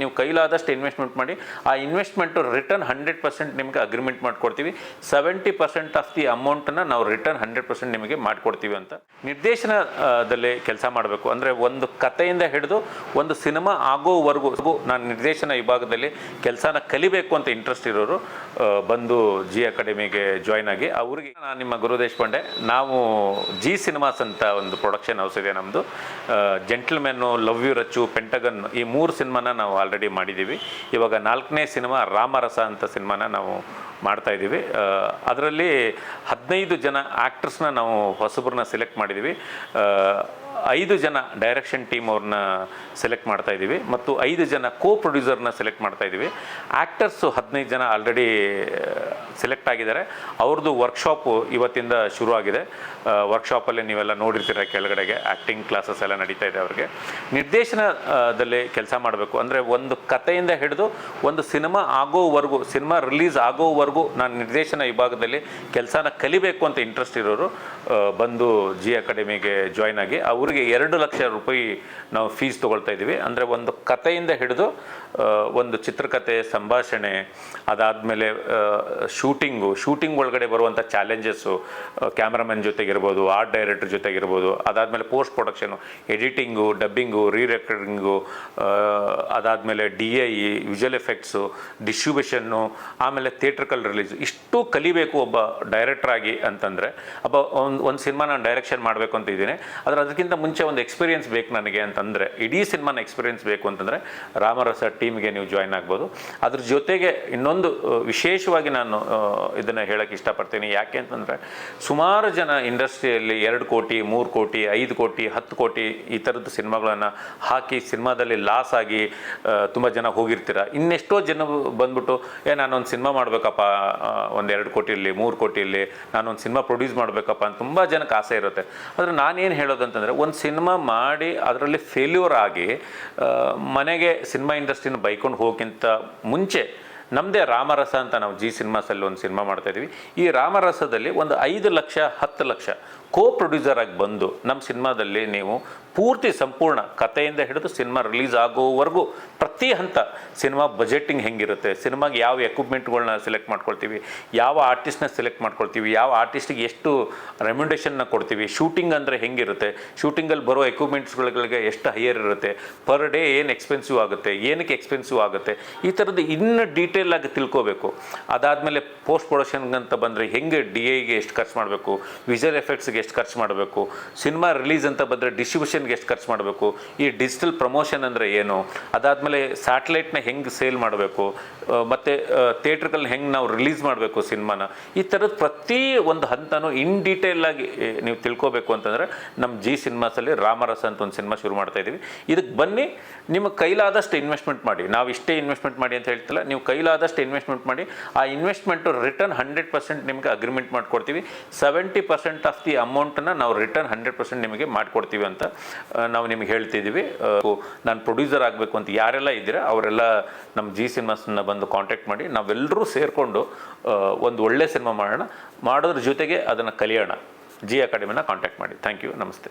ನೀವು ಕೈಲಾದಷ್ಟು ಇನ್ವೆಸ್ಟ್ಮೆಂಟ್ ಮಾಡಿ, ಆ ಇನ್ವೆಸ್ಟ್ಮೆಂಟು ರಿಟರ್ನ್ ಹಂಡ್ರೆಡ್ ಪರ್ಸೆಂಟ್ ನಿಮಗೆ ಅಗ್ರಿಮೆಂಟ್ ಮಾಡಿಕೊಡ್ತೀವಿ. ಸೆವೆಂಟಿ ಪರ್ಸೆಂಟ್ ಆಫ್ ದಿ ಅಮೌಂಟನ್ನು ನಾವು ರಿಟರ್ನ್ ಹಂಡ್ರೆಡ್ ಪರ್ಸೆಂಟ್ ನಿಮಗೆ ಮಾಡಿಕೊಡ್ತೀವಿ ಅಂತ. ನಿರ್ದೇಶನದಲ್ಲಿ ಕೆಲಸ ಮಾಡಬೇಕು ಅಂದರೆ ಒಂದು ಕಥೆಯಿಂದ ಹಿಡಿದು ಒಂದು ಸಿನಿಮಾ ಆಗೋವರೆಗೂ ನಾನು ನಿರ್ದೇಶನ ವಿಭಾಗದಲ್ಲಿ ಕೆಲಸನ ಕಲಿಬೇಕು ಅಂತ ಇಂಟ್ರೆಸ್ಟ್ ಇರೋರು ಬಂದು ಜಿ ಅಕಾಡೆಮಿಗೆ ಜಾಯ್ನ್ ಆಗಿ ಅವ್ರಿಗೆ ನಾನು ನಿಮ್ಮ ಗುರು ದೇಶಪಾಂಡೆ, ನಾವು ಜಿ ಸಿನಿಮಾಸ್ ಅಂತ ಒಂದು ಪ್ರೊಡಕ್ಷನ್ ಹೌಸ್ ಇದೆ ನಮ್ಮದು gentleman love you Rachchu Pentagon ಈ ಮೂರು ಸಿನಿಮಾನ ನಾವು ಆಲ್ರೆಡಿ ಮಾಡಿದ್ದೀವಿ. ಇವಾಗ ನಾಲ್ಕನೇ ಸಿನಿಮಾ ರಾಮರಸ ಅಂತ ಸಿನಿಮಾನ ನಾವು ಮಾಡ್ತಾ ಇದ್ದೀವಿ. ಅದರಲ್ಲಿ ಹದಿನೈದು ಜನ ಆ್ಯಕ್ಟರ್ಸ್ನ ನಾವು ಹೊಸಬ್ರನ್ನ ಸೆಲೆಕ್ಟ್ ಮಾಡಿದ್ದೀವಿ. ಐದು ಜನ ಡೈರೆಕ್ಷನ್ ಟೀಮ್ ಅವ್ರನ್ನ ಸೆಲೆಕ್ಟ್ ಮಾಡ್ತಾ ಇದ್ದೀವಿ. ಮತ್ತು ಐದು ಜನ ಕೋ ಪ್ರೊಡ್ಯೂಸರ್ನ ಸೆಲೆಕ್ಟ್ ಮಾಡ್ತಾ ಇದ್ದೀವಿ. ಆ್ಯಕ್ಟರ್ಸು ಹದಿನೈದು ಜನ ಆಲ್ರೆಡಿ ಸೆಲೆಕ್ಟ್ ಆಗಿದ್ದಾರೆ. ಅವ್ರದ್ದು ವರ್ಕ್ಶಾಪು ಇವತ್ತಿಂದ ಶುರು ಆಗಿದೆ ವರ್ಕ್ಶಾಪಲ್ಲಿ ನೀವೆಲ್ಲ ನೋಡಿರ್ತೀರ ಕೆಳಗಡೆಗೆ ಆ್ಯಕ್ಟಿಂಗ್ ಕ್ಲಾಸಸ್ ಎಲ್ಲ ನಡೀತಾ ಇದೆ ಅವ್ರಿಗೆ. ನಿರ್ದೇಶನದಲ್ಲಿ ಕೆಲಸ ಮಾಡಬೇಕು ಅಂದರೆ ಒಂದು ಕಥೆಯಿಂದ ಹಿಡಿದು ಒಂದು ಸಿನಿಮಾ ಆಗೋವರೆಗೂ, ಸಿನಿಮಾ ರಿಲೀಸ್ ಆಗೋವರೆಗೂ ನಾನು ನಿರ್ದೇಶನ ವಿಭಾಗದಲ್ಲಿ ಕೆಲಸನ ಕಲಿಬೇಕು ಅಂತ ಇಂಟ್ರೆಸ್ಟ್ ಇರೋರು ಬಂದು ಜಿ ಅಕಾಡೆಮಿಗೆ ಜಾಯ್ನ್ ಆಗಿ ಅವರಿಗೆ ಎರಡು ಲಕ್ಷ ರೂಪಾಯಿ ನಾವು ಫೀಸ್ ತೊಗೊಳ್ತಾ ಇದ್ದೀವಿ. ಅಂದರೆ ಒಂದು ಕಥೆಯಿಂದ ಹಿಡಿದು ಒಂದು ಚಿತ್ರಕಥೆ ಸಂಭಾಷಣೆ, ಅದಾದಮೇಲೆ ಶೂಟಿಂಗು, ಶೂಟಿಂಗ್ ಒಳಗಡೆ ಬರುವಂಥ ಚಾಲೆಂಜಸ್ಸು ಕ್ಯಾಮ್ರಾಮನ್ ಜೊತೆಗಿರ್ಬೋದು ಆರ್ಟ್ ಡೈರೆಕ್ಟರ್ ಜೊತೆಗಿರ್ಬೋದು, ಅದಾದಮೇಲೆ post production editing dubbing rerecording ಅದಾದಮೇಲೆ D I visual effects distribution ಆಮೇಲೆ ಥಿಯೇಟ್ರಿಕಲ್ ರಿಲೀಸ್ ಇಷ್ಟು ಕಲಿಬೇಕು ಒಬ್ಬ ಡೈರೆಕ್ಟ್ರಾಗಿ ಅಂತಂದರೆ, ಒಬ್ಬ ಒಂದು ಒಂದು ಸಿನಿಮಾ ನಾನು ಡೈರೆಕ್ಷನ್ ಮಾಡಬೇಕು ಅಂತ ಇದ್ದೀನಿ. ಆದರೆ ಅದಕ್ಕಿಂತ ಮುಂಚೆ ಒಂದು ಎಕ್ಸ್ಪೀರಿಯನ್ಸ್ ಬೇಕು ನನಗೆ ಅಂತಂದರೆ, ಇಡೀ ಸಿನಿಮಾನ ಎಕ್ಸ್ಪೀರಿಯನ್ಸ್ ಬೇಕು ಅಂತಂದರೆ, ರಾಮರಸ ಟೀಮ್ಗೆ ನೀವು ಜಾಯ್ನ್ ಆಗ್ಬೋದು. ಅದ್ರ ಜೊತೆಗೆ ಇನ್ನೊಂದು ವಿಶೇಷವಾಗಿ ನಾನು ಇದನ್ನು ಹೇಳೋಕ್ಕೆ ಇಷ್ಟಪಡ್ತೀನಿ. ಯಾಕೆ ಅಂತಂದರೆ, ಸುಮಾರು ಜನ ಇಂಡಸ್ಟ್ರಿಯಲ್ಲಿ ಎರಡು ಕೋಟಿ, ಮೂರು ಕೋಟಿ, ಐದು ಕೋಟಿ, ಹತ್ತು ಕೋಟಿ ಈ ಥರದ್ದು ಸಿನಿಮಾಗಳನ್ನು ಹಾಕಿ ಸಿನಿಮಾದಲ್ಲಿ ಲಾಸ್ ಆಗಿ ತುಂಬ ಜನ ಹೋಗಿರ್ತೀರ? ಇನ್ನೆಷ್ಟೋ ಜನ ಬಂದ್ಬಿಟ್ಟು, ಏ, ನಾನೊಂದು ಸಿನಿಮಾ ಮಾಡಬೇಕಪ್ಪ ಒಂದು ಎರಡು ಇರಲಿ ಮೂರು ಕೋಟಿ ಇರಲಿ ನಾನೊಂದು ಸಿನಿಮಾ ಪ್ರೊಡ್ಯೂಸ್ ಮಾಡಬೇಕಪ್ಪ ಅಂತ ತುಂಬ ಜನಕ್ಕೆ ಆಸೆ ಇರುತ್ತೆ. ಆದರೆ ನಾನೇನು ಹೇಳೋದಂತಂದರೆ, ಒಂದು ಸಿನಿಮಾ ಮಾಡಿ ಅದರಲ್ಲಿ ಫೇಲ್ಯೂರ್ ಆಗಿ ಮನೆಗೆ ಸಿನಿಮಾ ಇಂಡಸ್ಟ್ರಿನ ಬೈಕೊಂಡು ಹೋಗೋಕ್ಕಿಂತ ಮುಂಚೆ ನಮ್ಮದೇ ರಾಮರಸ ಅಂತ ನಾವು ಜಿ ಸಿನಿಮಾಸಲ್ಲಿ ಒಂದು ಸಿನಿಮಾ ಮಾಡ್ತಾಯಿದ್ವಿ ಈ ರಾಮರಸದಲ್ಲಿ ಒಂದು ಐದು ಲಕ್ಷ, ಹತ್ತು ಲಕ್ಷ ಕೋ ಪ್ರೊಡ್ಯೂಸರ್ ಆಗಿ ಬಂದು ನಮ್ಮ ಸಿನಿಮಾದಲ್ಲಿ ನೀವು ಪೂರ್ತಿ ಸಂಪೂರ್ಣ ಕಥೆಯಿಂದ ಹಿಡಿದು ಸಿನಿಮಾ ರಿಲೀಸ್ ಆಗೋವರೆಗೂ ಪ್ರತಿ ಹಂತ ಸಿನಿಮಾ ಬಜೆಟಿಂಗ್ ಹೆಂಗಿರುತ್ತೆ, ಸಿನಿಮಾಗೆ ಯಾವ ಎಕ್ವಿಪ್ಮೆಂಟ್ಗಳನ್ನ ಸೆಲೆಕ್ಟ್ ಮಾಡ್ಕೊಳ್ತೀವಿ, ಯಾವ ಆರ್ಟಿಸ್ಟ್ನ ಸೆಲೆಕ್ಟ್ ಮಾಡ್ಕೊಳ್ತೀವಿ, ಯಾವ ಆರ್ಟಿಸ್ಟಿಗೆ ಎಷ್ಟು ರೆಮ್ಯುಂಡೇಷನ್ನ ಕೊಡ್ತೀವಿ ಶೂಟಿಂಗ್ ಅಂದರೆ ಹೆಂಗಿರುತ್ತೆ ಶೂಟಿಂಗಲ್ಲಿ ಬರೋ ಎಕ್ವಿಪ್ಮೆಂಟ್ಸ್ಗಳಿಗೆ ಎಷ್ಟು ಹೈಯರ್ ಇರುತ್ತೆ ಪರ್ ಡೇ ಏನು ಎಕ್ಸ್ಪೆನ್ಸಿವ್ ಆಗುತ್ತೆ, ಏನಕ್ಕೆ ಎಕ್ಸ್ಪೆನ್ಸಿವ್ ಆಗುತ್ತೆ, ಈ ಥರದ್ದು ಇನ್ನು ಡೀಟೇಲ್ ಆಗಿ ತಿಳ್ಕೋಬೇಕು. ಅದಾದಮೇಲೆ ಪೋಸ್ಟ್ ಪ್ರೊಡಕ್ಷನ್ಗೆ ಅಂತ ಬಂದರೆ ಹೆಂಗೆ ಡಿ ಐಗೆ ಎಷ್ಟು ಖರ್ಚು ಮಾಡಬೇಕು ವಿಜುವಲ್ ಎಫೆಕ್ಟ್ಸ್ಗೆ ಎಷ್ಟು ಖರ್ಚು ಮಾಡಬೇಕು ಸಿನಿಮಾ ರಿಲೀಸ್ ಅಂತ ಬಂದರೆ ಡಿಸ್ಟ್ರಿಬ್ಯೂಷನ್ಗೆ ಎಷ್ಟು ಖರ್ಚು ಮಾಡಬೇಕು, ಈ ಡಿಜಿಟಲ್ ಪ್ರಮೋಷನ್ ಅಂದರೆ ಏನು, ಅದಾದಮೇಲೆ ಸ್ಯಾಟಲೈಟ್ನ ಹೆಂಗೆ ಸೇಲ್ ಮಾಡಬೇಕು ಮತ್ತು ಥಿಯೇಟ್ರ್ಗಳನ್ನ ಹೆಂಗೆ ನಾವು ರಿಲೀಸ್ ಮಾಡಬೇಕು ಸಿನಿಮಾನ ಈ ಥರದ ಪ್ರತಿ ಒಂದು ಹಂತನೂ ಇನ್ ಡೀಟೇಲ್ ಆಗಿ ನೀವು ತಿಳ್ಕೋಬೇಕು ಅಂತಂದರೆ ನಮ್ಮ ಜಿ ಸಿನಿಮಾಸಲ್ಲಿ ರಾಮರಸ ಅಂತ ಒಂದು ಸಿನಿಮಾ ಶುರು ಮಾಡ್ತಾ ಇದ್ದೀವಿ ಇದಕ್ಕೆ ಬನ್ನಿ, ನಿಮ್ಮ ಕೈಲಾದಷ್ಟು ಇನ್ವೆಸ್ಟ್ಮೆಂಟ್ ಮಾಡಿ. ನಾವು ಇಷ್ಟೇ ಇನ್ವೆಸ್ಟ್ಮೆಂಟ್ ಮಾಡಿ ಅಂತ ಹೇಳ್ತಿಲ್ಲ, ನೀವು ಕೈಲಾದಷ್ಟು ಇನ್ವೆಸ್ಟ್ಮೆಂಟ್ ಮಾಡಿ, ಆ ಇನ್ವೆಸ್ಟ್ಮೆಂಟು ರಿಟರ್ನ್ ಹಂಡ್ರೆಡ್ ಪರ್ಸೆಂಟ್ ನಿಮಗೆ ಅಗ್ರಿಮೆಂಟ್ ಮಾಡಿಕೊಡ್ತೀವಿ. ಸೆವೆಂಟಿ ಪರ್ಸೆಂಟ್ ಆಫ್ ದಿ ಅಮೌಂಟನ್ನು ನಾವು ರಿಟರ್ನ್ ಹಂಡ್ರೆಡ್ ಪರ್ಸೆಂಟ್ ನಿಮಗೆ ಮಾಡಿಕೊಡ್ತೀವಿ ಅಂತ ನಾವು ನಿಮಗೆ ಹೇಳ್ತಿದ್ದೀವಿ. ನಾನು ಪ್ರೊಡ್ಯೂಸರ್ ಆಗಬೇಕು ಅಂತ ಯಾರೆಲ್ಲ ಇದ್ದೀರಾ, ಅವರೆಲ್ಲ ನಮ್ಮ ಜಿ ಸಿನಿಮಾಸನ್ನ ಬಂದು ಕಾಂಟ್ಯಾಕ್ಟ್ ಮಾಡಿ ನಾವೆಲ್ಲರೂ ಸೇರಿಕೊಂಡು ಒಂದು ಒಳ್ಳೆ ಸಿನಿಮಾ ಮಾಡೋಣ. ಮಾಡೋದ್ರ ಜೊತೆಗೆ ಅದನ್ನು ಕಲಿಯೋಣ. ಜಿ ಅಕಾಡೆಮಿನ ಕಾಂಟ್ಯಾಕ್ಟ್ ಮಾಡಿ. ಥ್ಯಾಂಕ್ ಯು ನಮಸ್ತೆ.